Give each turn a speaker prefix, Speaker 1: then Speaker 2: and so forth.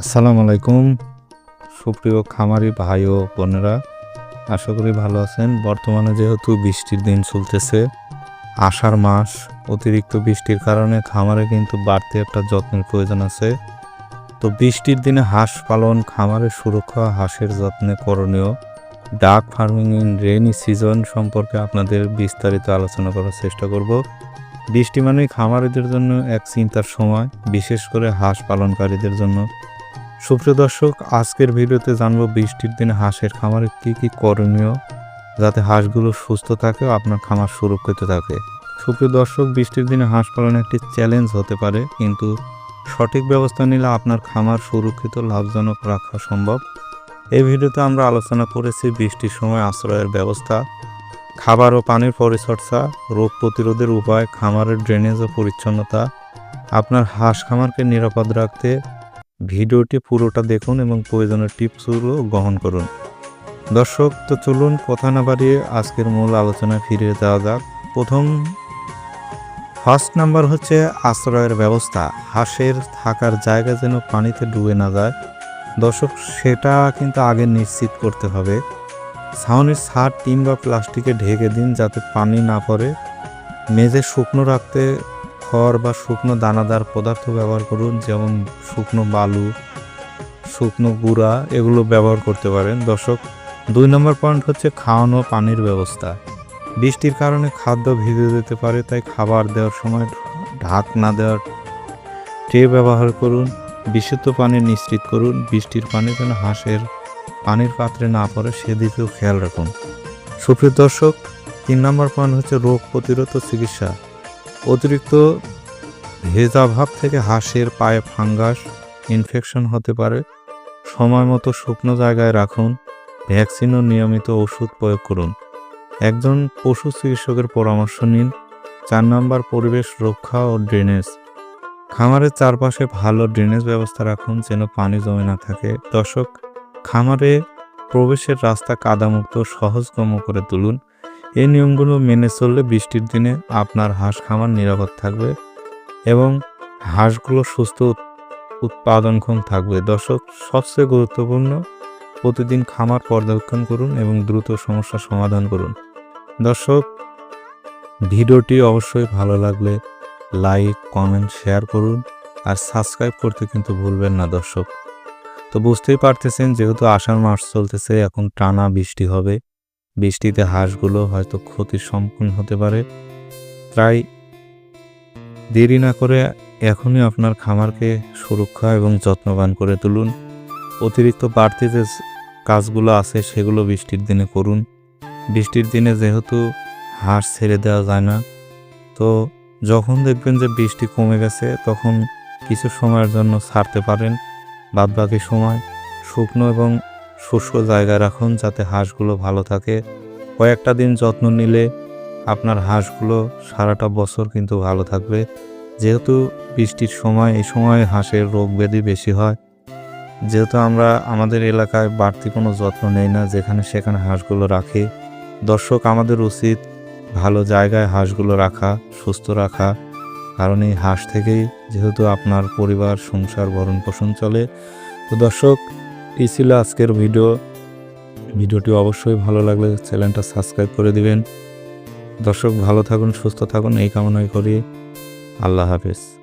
Speaker 1: আসসালামু আলাইকুম। সুপ্রিয় খামারি ভাই ও বোনেরা, আশা করি ভালো আছেন। বর্তমানে যেহেতু বৃষ্টির দিন চলতেছে, আষাঢ় মাস, অতিরিক্ত বৃষ্টির কারণে খামারে কিন্তু বাড়তি একটা যত্নের প্রয়োজন আছে। তো বৃষ্টির দিনে হাঁস পালন, খামারের সুরক্ষা, হাঁসের যত্নে করণীয়। ডাক ফার্মিং ইন রেনি সিজন সম্পর্কে আপনাদের বিস্তারিত আলোচনা করার চেষ্টা করব। বৃষ্টি মানেই খামারিদের জন্য এক চিন্তার সময়, বিশেষ করে হাঁস পালনকারীদের জন্য। সুপ্রিয় দর্শক, আজকের ভিডিওতে জানব বৃষ্টির দিনে হাঁসের খামারে কী কী করণীয় যাতে হাঁসগুলো সুস্থ থাকে ও আপনার খামার সুরক্ষিত থাকে। সুপ্রিয় দর্শক, বৃষ্টির দিনে হাঁস পালন একটি চ্যালেঞ্জ হতে পারে, কিন্তু সঠিক ব্যবস্থা নিলে আপনার খামার সুরক্ষিত, লাভজনক রাখা সম্ভব। এই ভিডিওতে আমরা আলোচনা করেছি বৃষ্টির সময় আশ্রয়ের ব্যবস্থা, খাবার ও পানির পরিচর্যা, রোগ প্রতিরোধের উপায়, খামারের ড্রেনেজ ও পরিচ্ছন্নতা, আপনার হাঁস খামারকে নিরাপদ রাখতে ভিডিওটি পুরোটা দেখুন এবং প্রয়োজনীয় টিপসগুলো গ্রহণ করুন। দর্শক, তো চলুন কথা না বাড়িয়ে আজকের মূল আলোচনায় ফিরে যাওয়া যাক। প্রথম, ফার্স্ট নাম্বার হচ্ছে আশ্রয়ের ব্যবস্থা। হাঁসের থাকার জায়গা যেন পানিতে ডুবে না যায়। দর্শক, সেটা কিন্তু আগে নিশ্চিত করতে হবে। ছাউনির ছাদ টিন বা প্লাস্টিকে ঢেকে দিন যাতে পানি না পড়ে। মেঝে শুকনো রাখতে খড় বা শুকনো দানাদার পদার্থ ব্যবহার করুন, যেমন শুকনো বালু, শুকনো গুঁড়া, এগুলো ব্যবহার করতে পারেন। দর্শক, দুই নম্বর পয়েন্ট হচ্ছে খাওয়ানো পানির ব্যবস্থা। বৃষ্টির কারণে খাদ্য ভিজে যেতে পারে, তাই খাবার দেওয়ার সময় ঢাক না দেওয়ার ট্রে ব্যবহার করুন, বিশুদ্ধ পানি নিশ্চিত করুন, বৃষ্টির পানি যেন হাঁসের পানির পাত্রে না পড়ে, সেদিকেও খেয়াল রাখুন। সুপ্রিয় দর্শক, তিন নম্বর পয়েন্ট হচ্ছে রোগ প্রতিরোধ ও চিকিৎসা। অতিরিক্ত ভেজাভাব থেকে হাঁসের পায়ে ফাঙ্গাস ইনফেকশন হতে পারে। সময় মতো শুকনো জায়গায় রাখুন। ভ্যাকসিন ও নিয়মিত ওষুধ প্রয়োগ করুন। একজন পশু চিকিৎসকের পরামর্শ নিন। চার নম্বর, পরিবেশ রক্ষা ও ড্রেনেজ খামারের চারপাশে ভালো ড্রেনেজ ব্যবস্থা রাখুন যেন পানি জমে না থাকে। দর্শক, খামারে প্রবেশের রাস্তা কাদামুক্ত সহজগম্য করে তুলুন। এই নিয়মগুলো মেনে চললে বৃষ্টির দিনে আপনার হাঁস খামার নিরাপদ থাকবে এবং হাঁসগুলো সুস্থ উৎ- উৎপাদনক্ষম থাকবে। দর্শক, সবচেয়ে গুরুত্বপূর্ণ প্রতিদিন খামার পর্যবেক্ষণ করুন এবং দ্রুত সমস্যা সমাধান করুন। দর্শক, ভিডিওটি অবশ্যই ভালো লাগলে লাইক, কমেন্ট, শেয়ার করুন আর সাবস্ক্রাইব করতে কিন্তু ভুলবেন না দর্শক। তো বুঝতেই পারতেছেন, যেহেতু আষাঢ় মাস চলতেছে, এখন টানা বৃষ্টি হবে। বৃষ্টিতে হাঁসগুলো হয়তো ক্ষতির সম্মুখীন হতে পারে। তাই দেরি না করে এখনই আপনার খামারকে সুরক্ষা এবং যত্নবান করে তুলুন। অতিরিক্ত বাড়তি যে কাজগুলো আছে সেগুলো বৃষ্টির দিনে করুন। বৃষ্টির দিনে যেহেতু হাঁস ছেড়ে দেওয়া যায় না, তো যখন দেখবেন যে বৃষ্টি কমে গেছে, তখন কিছু সময়ের জন্য ছাড়তে পারেন। বাদবাকি সময় শুকনো এবং শুষ্ক জায়গায় রাখুন যাতে হাঁসগুলো ভালো থাকে। কয়েকটা দিন যত্ন নিলে আপনার হাঁসগুলো সারাটা বছর কিন্তু ভালো থাকবে। যেহেতু বৃষ্টির সময়, এই সময় হাঁসের রোগ ব্যাধি বেশি হয়। যেহেতু আমরা আমাদের এলাকায় বাড়তি কোনো যত্ন নেই না, যেখানে সেখানে হাঁসগুলো রাখি। দর্শক, আমাদের উচিত ভালো জায়গায় হাঁসগুলো রাখা, সুস্থ রাখা। কারণ এই হাঁস থেকেই যেহেতু আপনার পরিবার, সংসার ভরণ পোষণ চলে। তো দর্শক এই ছিল আজকের ভিডিও। ভিডিওটি অবশ্যই ভালো লাগলে চ্যানেলটা সাবস্ক্রাইব করে দিবেন। দর্শক ভালো থাকুন, সুস্থ থাকুন, এই কামনাই করি। আল্লাহ হাফেজ।